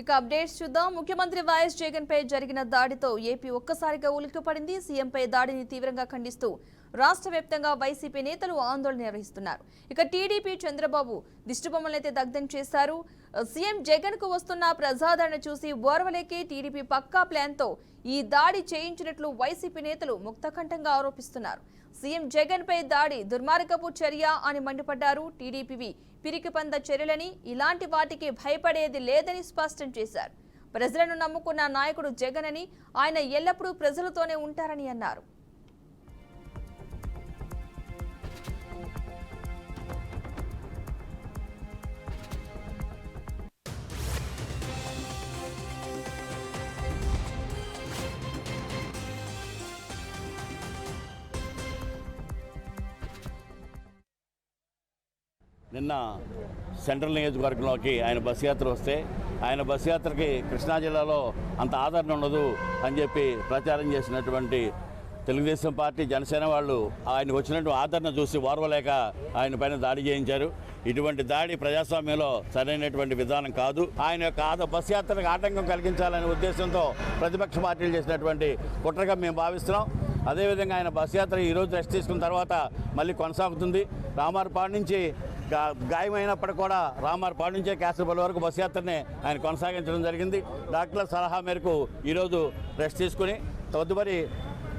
ఇక అప్డేట్స్ చూద్దాం. ముఖ్యమంత్రి వైఎస్ జగన్ పై జరిగిన దాడితో ఏపీ ఒక్కసారిగా ఉలిక్కిపడింది. సీఎంపై దాడిని తీవ్రంగా ఖండిస్తూ రాష్ట్ర వ్యాప్తంగా వైసీపీ నేతలు ఆందోళన నిర్వహిస్తున్నారు. ఇక టీడీపీ చంద్రబాబు దిష్టిబొమ్మలైతే దగ్ధం చేశారు. సీఎం జగన్కు వస్తున్న ప్రజాదరణ చూసి ఓర్వలేకే టీడీపీ పక్కా ప్లాన్తో ఈ దాడి చేయించినట్లు వైసీపీ నేతలు ముక్తకంఠంగా ఆరోపిస్తున్నారు. సీఎం జగన్ పై దాడి దుర్మార్గపు చర్య అని మండిపడ్డారు టీడీపీవి. పిరికిపంద చర్యలని ఇలాంటి వాటికి భయపడేది లేదని స్పష్టం చేశారు. ప్రజలను నమ్ముకున్న నాయకుడు జగన్ అని ఆయన ఎల్లప్పుడూ ప్రజలతోనే ఉంటారని అన్నారు. నిన్న సెంట్రల్ నియోజకవర్గంలోకి ఆయన బస్ యాత్ర వస్తే ఆయన బస్ యాత్రకి కృష్ణా జిల్లాలో అంత ఆదరణ ఉండదు అని చెప్పి ప్రచారం చేసినటువంటి తెలుగుదేశం పార్టీ జనసేన వాళ్ళు ఆయనకు వచ్చినటువంటి ఆదరణ చూసి ఓర్వలేక ఆయన పైన దాడి చేయించారు. ఇటువంటి దాడి ప్రజాస్వామ్యంలో సరైనటువంటి విధానం కాదు. ఆయన యొక్క ఆద బస్ యాత్రకు ఆటంకం కలిగించాలనే ఉద్దేశంతో ప్రతిపక్ష పార్టీలు చేసినటువంటి కుట్రగా మేము భావిస్తున్నాం. అదేవిధంగా ఆయన బస్ యాత్ర ఈరోజు రెస్ట్ తీసుకున్న తర్వాత మళ్ళీ కొనసాగుతుంది. రామారపాడు నుంచి గాయమైనప్పటికీ కూడా రామారపాడు నుంచే క్యాసరపల్లి వరకు బస్ యాత్రనే ఆయన కొనసాగించడం జరిగింది. డాక్టర్ల సలహా మేరకు ఈరోజు రెస్ట్ తీసుకుని తదుపరి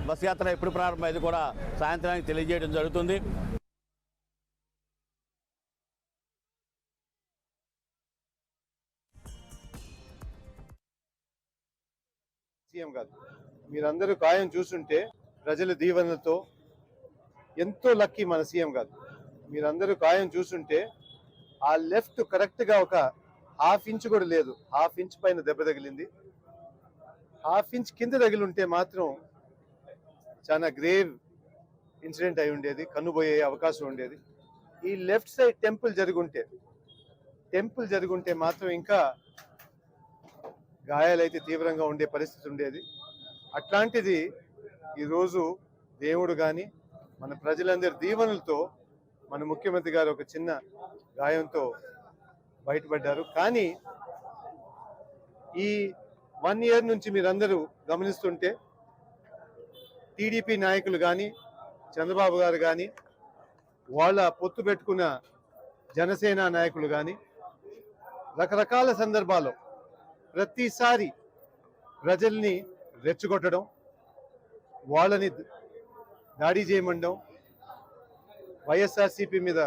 బస్ యాత్ర ఎప్పుడు ప్రారంభమైంది కూడా సాయంత్రానికి తెలియజేయడం జరుగుతుంది. సీఎం కాదు మీరందరూ గాయం చూస్తుంటే ప్రజల దీవెనలతో ఎంతో లక్కీ మన సీఎం కాదు మీరందరూ గాయం చూస్తుంటే ఆ లెఫ్ట్ కరెక్ట్గా ఒక హాఫ్ ఇంచ్ కూడా లేదు. హాఫ్ ఇంచ్ పైన దెబ్బ తగిలింది. హాఫ్ ఇంచ్ కింద తగిలి ఉంటే మాత్రం చాలా గ్రేవ్ ఇన్సిడెంట్ అయి ఉండేది కన్నుపోయే అవకాశం ఉండేది. ఈ లెఫ్ట్ సైడ్ టెంపుల్ జరుగుంటే టెంపుల్ జరుగుంటే మాత్రం ఇంకా గాయాలైతే తీవ్రంగా ఉండే పరిస్థితి ఉండేది. అట్లాంటిది ఈరోజు దేవుడు కానీ మన ప్రజలందరి దీవెనలతో మన ముఖ్యమంత్రి గారు ఒక చిన్న గాయంతో బయటపడ్డారు. కానీ ఈ వన్ ఇయర్ నుంచి మీరందరూ గమనిస్తుంటే టీడీపీ నాయకులు కానీ చంద్రబాబు గారు కానీ వాళ్ళ పొత్తు పెట్టుకున్న జనసేన నాయకులు కానీ రకరకాల సందర్భాల్లో ప్రతిసారి ప్రజల్ని రెచ్చగొట్టడం వాళ్ళని దాడి చేయమండం వైఎస్ఆర్సీపీ మీద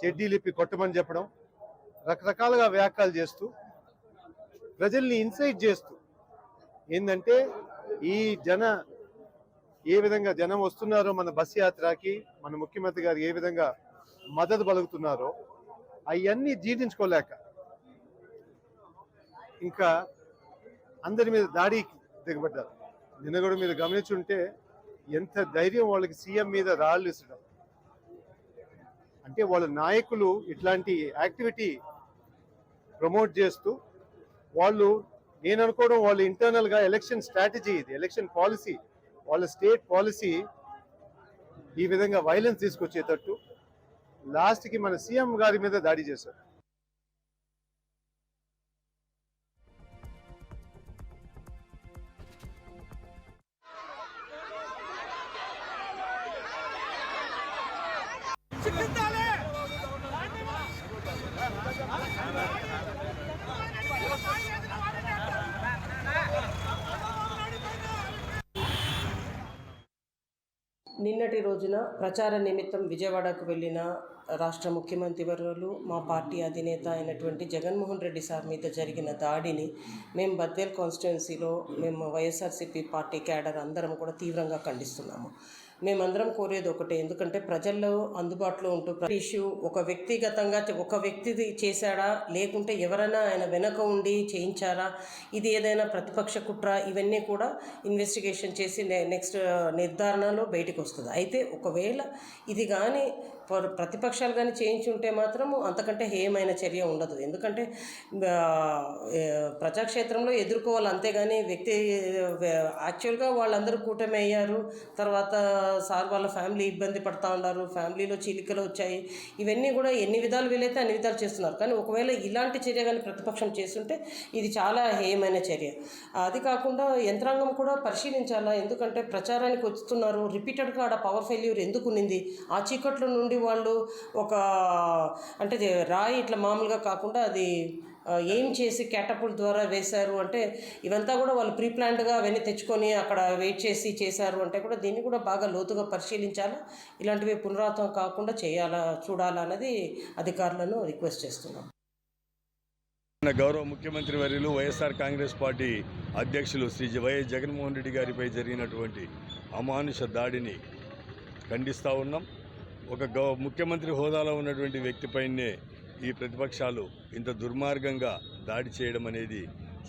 చెడ్డీలిప్పి కొట్టమని చెప్పడం రకరకాలుగా వ్యాఖ్యలు చేస్తూ ప్రజల్ని ఇన్సైట్ చేస్తూ ఏంటంటే ఈ జన ఏ విధంగా జనం వస్తున్నారో మన బస్ యాత్రకి మన ముఖ్యమంత్రి గారు ఏ విధంగా మద్దతు పలుకుతున్నారో అవన్నీ జీర్ణించుకోలేక ఇంకా అందరి మీద దాడికి దిగబడ్డారు. నిన్న కూడా మీరు గమనించుంటే ఎంత ధైర్యం వాళ్ళకి సీఎం మీద రాళ్ళు ఇసడం. అంటే వాళ్ళ నాయకులు ఇట్లాంటి యాక్టివిటీ ప్రమోట్ చేస్తూ వాళ్ళు నేను అనుకోవడం వాళ్ళ ఇంటర్నల్గా ఎలక్షన్ స్ట్రాటజీ ఇది ఎలక్షన్ పాలసీ. వాళ్ళ స్టేట్ పాలసీ ఈ విధంగా వైలెన్స్ తీసుకొచ్చేటట్టు లాస్ట్కి మన సీఎం గారి మీద దాడి చేశారు. నిన్నటి రోజున ప్రచార నిమిత్తం విజయవాడకు వెళ్ళిన రాష్ట్ర ముఖ్యమంత్రి వర్యులు మా పార్టీ అధినేత అయినటువంటి జగన్మోహన్ రెడ్డి సార్ మీద జరిగిన దాడిని మేము బద్వేల్ కాన్స్టిట్యున్సీలో మేము వైఎస్ఆర్సీపీ పార్టీ క్యాడర్ అందరం కూడా తీవ్రంగా ఖండిస్తున్నాము. మేమందరం కోరేది ఒకటే. ఎందుకంటే ప్రజల్లో అందుబాటులో ఉంటూ ప్రతి ఇష్యూ ఒక వ్యక్తిగతంగా ఒక వ్యక్తిది చేశాడా? లేకుంటే ఎవరైనా ఆయన వెనక ఉండి చేయించారా? ఇది ఏదైనా ప్రతిపక్ష కుట్ర? ఇవన్నీ కూడా ఇన్వెస్టిగేషన్ చేసి నె- నెక్స్ట్ నిర్ధారణలో బయటకు వస్తుంది. అయితే ఒకవేళ ఇది కానీ ప్రతిపక్షాలు కానీ చేయించి ఉంటే మాత్రము అంతకంటే హేయమైన చర్య ఉండదు. ఎందుకంటే ప్రజాక్షేత్రంలో ఎదుర్కోవాలి అంతేగాని వ్యక్తి యాక్చువల్గా వాళ్ళందరూ కూటమి అయ్యారు తర్వాత సార్ వాళ్ళ ఫ్యామిలీ ఇబ్బంది పడతా ఉన్నారు ఫ్యామిలీలో చీలికలు వచ్చాయి. ఇవన్నీ కూడా ఎన్ని విధాలు వీలైతే అన్ని విధాలు చేస్తున్నారు. కానీ ఒకవేళ ఇలాంటి చర్య కానీ ప్రతిపక్షం చేస్తుంటే ఇది చాలా హేయమైన చర్య. అది కాకుండా యంత్రాంగం కూడా పరిశీలించాలా? ఎందుకంటే ప్రచారానికి వస్తున్నారు. రిపీటెడ్గా ఆడ పవర్ ఫెయిల్యూర్ ఎందుకు ఉన్నింది? ఆ చీకట్లో నుండి వాళ్ళు ఒక అంటే రాయి ఇట్లా మామూలుగా కాకుండా అది ఏం చేసి క్యాటపుల్ ద్వారా వేశారు అంటే ఇవంతా కూడా వాళ్ళు ప్రీ ప్లాన్డ్గా అవన్నీ తెచ్చుకొని అక్కడ వెయిట్ చేసి చేశారు అంటే కూడా దీన్ని కూడా బాగా లోతుగా పరిశీలించాలా? ఇలాంటివి పునరావృతం కాకుండా చేయాలా చూడాలా అనేది అధికారులను రిక్వెస్ట్ చేస్తున్నాం. గౌరవ ముఖ్యమంత్రి వర్యులు వైఎస్ఆర్ కాంగ్రెస్ పార్టీ అధ్యక్షులు శ్రీ వైఎస్ జగన్మోహన్ రెడ్డి గారిపై జరిగినటువంటి అమానుష దాడిని ఖండిస్తూ ఉన్నాం. ఒక గౌ ముఖ్యమంత్రి హోదాలో ఉన్నటువంటి వ్యక్తిపైనే ఈ ప్రతిపక్షాలు ఇంత దుర్మార్గంగా దాడి చేయడం అనేది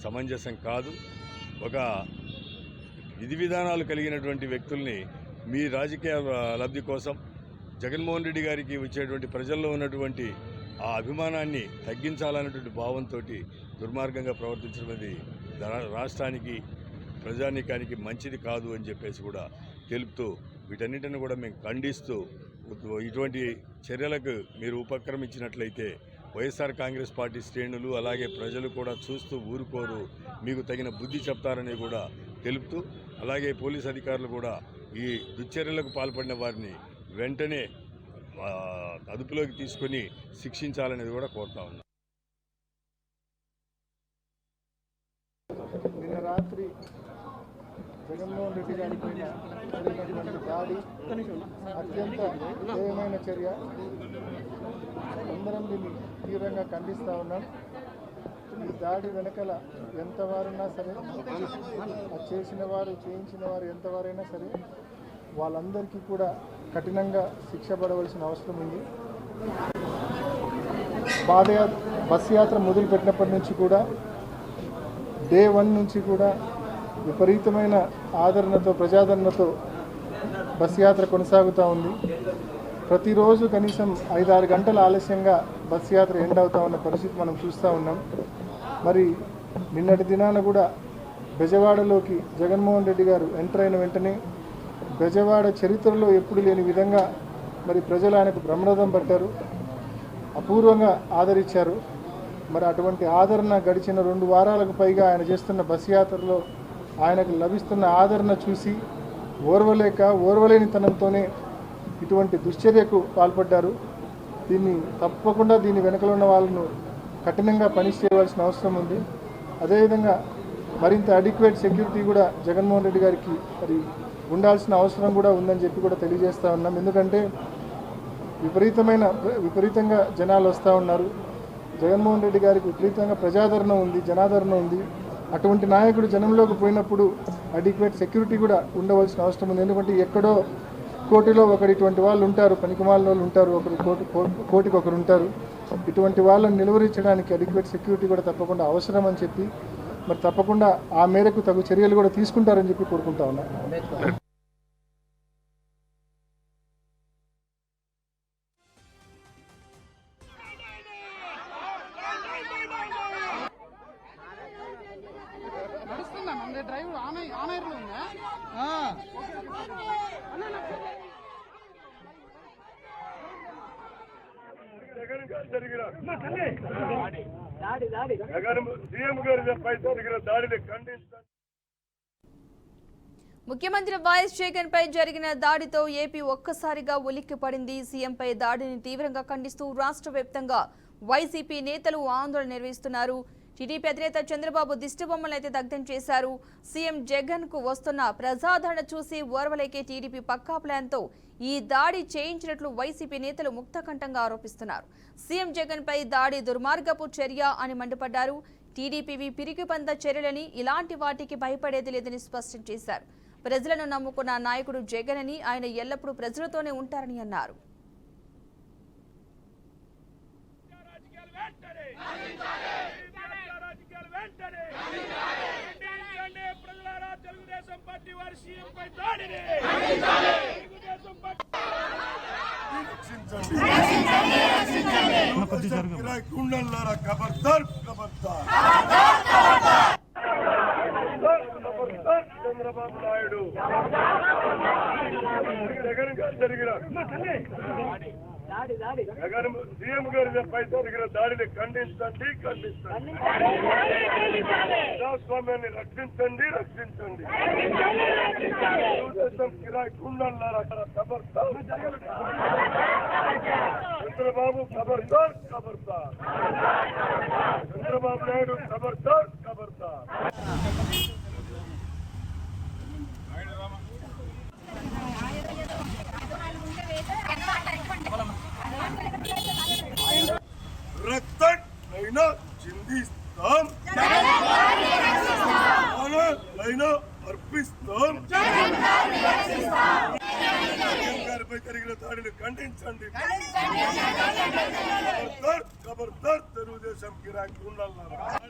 సమంజసం కాదు. ఒక విధి విధానాలు కలిగినటువంటి వ్యక్తుల్ని మీ రాజకీయ లబ్ధి కోసం జగన్మోహన్ రెడ్డి గారికి వచ్చేటువంటి ప్రజల్లో ఉన్నటువంటి ఆ అభిమానాన్ని తగ్గించాలన్నటువంటి భావంతో దుర్మార్గంగా ప్రవర్తించడం అనేది రాష్ట్రానికి ప్రజానీకానికి మంచిది కాదు అని చెప్పేసి కూడా తెలుపుతూ వీటన్నిటిని కూడా మేము ఖండిస్తూ ఇటువంటి చర్యలకు మీరు ఉపక్రమించినట్లయితే వైఎస్ఆర్ కాంగ్రెస్ పార్టీ శ్రేణులు అలాగే ప్రజలు కూడా చూస్తూ ఊరుకోరు. మీకు తగిన బుద్ధి చెప్తారని కూడా తెలుపుతూ అలాగే పోలీస్ అధికారులు కూడా ఈ దుశ్చర్యలకు పాల్పడిన వారిని వెంటనే అదుపులోకి తీసుకొని శిక్షించాలనేది కూడా కోరుతా ఉన్నాం. నిన్న రాత్రి జగన్మోహన్ రెడ్డి గారి పైన జరిగినటువంటి దాడి అత్యంత హేయమైన చర్య. అందరం దీన్ని తీవ్రంగా ఖండిస్తూ ఉన్నాం. ఈ దాడి వెనకల ఎంతవారున్నా సరే చేసిన వారు చేయించిన వారు ఎంతవారైనా సరే వాళ్ళందరికీ కూడా కఠినంగా శిక్ష పడవలసిన అవసరం ఉంది. పాదయాత్ర బస్సు యాత్ర మొదలుపెట్టినప్పటి నుంచి కూడా డే వన్ నుంచి కూడా విపరీతమైన ఆదరణతో ప్రజాదరణతో బస్ యాత్ర కొనసాగుతూ ఉంది. ప్రతిరోజు కనీసం ఐదారు గంటల ఆలస్యంగా బస్ యాత్ర ఎండ్ అవుతా ఉన్న పరిస్థితి మనం చూస్తూ ఉన్నాం. మరి నిన్నటి దినాన కూడా బెజవాడలోకి జగన్మోహన్ రెడ్డి గారు ఎంటర్ అయిన వెంటనే బెజవాడ చరిత్రలో ఎప్పుడు లేని విధంగా మరి ప్రజలు ఆయనకు బ్రహ్మరథం పట్టారు. అపూర్వంగా ఆదరించారు. మరి అటువంటి ఆదరణ గడిచిన రెండు వారాలకు పైగా ఆయన చేస్తున్న బస్ యాత్రలో ఆయనకు లభిస్తున్న ఆదరణ చూసి ఓర్వలేక ఓర్వలేనితనంతోనే ఇటువంటి దుశ్చర్యకు పాల్పడ్డారు. దీన్ని తప్పకుండా దీని వెనుకలో ఉన్న వాళ్ళను కఠినంగా పని చేయవలసిన అవసరం ఉంది. అదేవిధంగా మరింత అడిక్వేట్ సెక్యూరిటీ కూడా జగన్మోహన్ రెడ్డి గారికి మరి ఉండాల్సిన అవసరం కూడా ఉందని చెప్పి కూడా తెలియజేస్తూ ఉన్నాం. ఎందుకంటే విపరీతమైన విపరీతంగా జనాలు వస్తూ ఉన్నారు. జగన్మోహన్ రెడ్డి గారికి విపరీతంగా ప్రజాదరణ ఉంది జనాదరణ ఉంది. అటువంటి నాయకుడు జనంలోకి పోయినప్పుడు అడిక్వేట్ సెక్యూరిటీ కూడా ఉండవలసిన అవసరం ఉంది. ఎందుకంటే ఎక్కడో కోటిలో ఒకరు ఇటువంటి వాళ్ళు ఉంటారు పనికిమాలిన వాళ్ళు ఉంటారు ఒకరు కోటి కోటికి ఒకరు ఉంటారు. ఇటువంటి వాళ్ళని నిలువరించడానికి అడిక్వేట్ సెక్యూరిటీ కూడా తప్పకుండా అవసరం అని చెప్పి మరి తప్పకుండా ఆ మేరకు తగు చర్యలు కూడా తీసుకుంటారని చెప్పి కోరుకుంటా ఉన్నాను నడుస్తుందా మన ఉందా జగన్ గారు జరిగిన జగన్ సీఎం జరిగిన దాడిని ముఖ్యమంత్రి వైఎస్ జగన్ పై జరిగిన దాడితో ఏపీ ఒక్కసారిగా ఉలిక్కిపడింది. సీఎంపై దాడిని తీవ్రంగా ఖండిస్తూ రాష్ట్ర వ్యాప్తంగా వైసీపీ నేతలు ఆందోళన నిర్వహిస్తున్నారు. టీడీపీ అధినేత చంద్రబాబు దిష్టిబొమ్మలను అయితే దగ్ధం చేశారు. సీఎం జగన్కు వస్తున్న ప్రజాదరణ చూసి ఓర్వలేకే టీడీపీ పక్కా ప్లాన్తో ఈ దాడి చేయించినట్లు వైసీపీ నేతలు ముక్తకంఠంగా ఆరోపిస్తున్నారు. సీఎం జగన్ పై దాడి దుర్మార్గపు చర్య అని మండిపడ్డారు. టీడీపీవి పిరికిపంద చర్యలని ఇలాంటి వాటికి భయపడేది లేదని స్పష్టం చేశారు. ప్రజలను నమ్ముకున్న నాయకుడు జగన్ అని ఆయన ఎల్లప్పుడూ ప్రజలతోనే ఉంటారని అన్నారు ప్రజలారా తెలుగుదేశం పార్టీ వారి సీఎం పై దాడిని తెలుగుదేశం పార్టీ తెలుగుదేశం కిరాయి గుండెల్లారా ఖబర్దార్ ఖబర్దార్ చంద్రబాబు నాయుడు జగన్ గారు జరిగిన జగన్ సీఎం గారిపై జరిగిన దాడిని ఖండించండి ఖండించండి ప్రజాస్వామ్యాన్ని రక్షించండి రక్షించండి తెలుగుదేశం కిరాయి గుండెల్లారా ఖబర్దార్ చంద్రబాబు ఖబర్దార్ ఖబర్దార్ చంద్రబాబు నాయుడు ఖబర్దార్ ఖబర్దార్ అయినా చిందిస్తాం అయినా అర్పిస్తాం గారిపై జరిగిన దాడిని ఖండించండి ఖబర్దార్ తెలుగుదేశం గిరాకీ ఉండాలన్నారు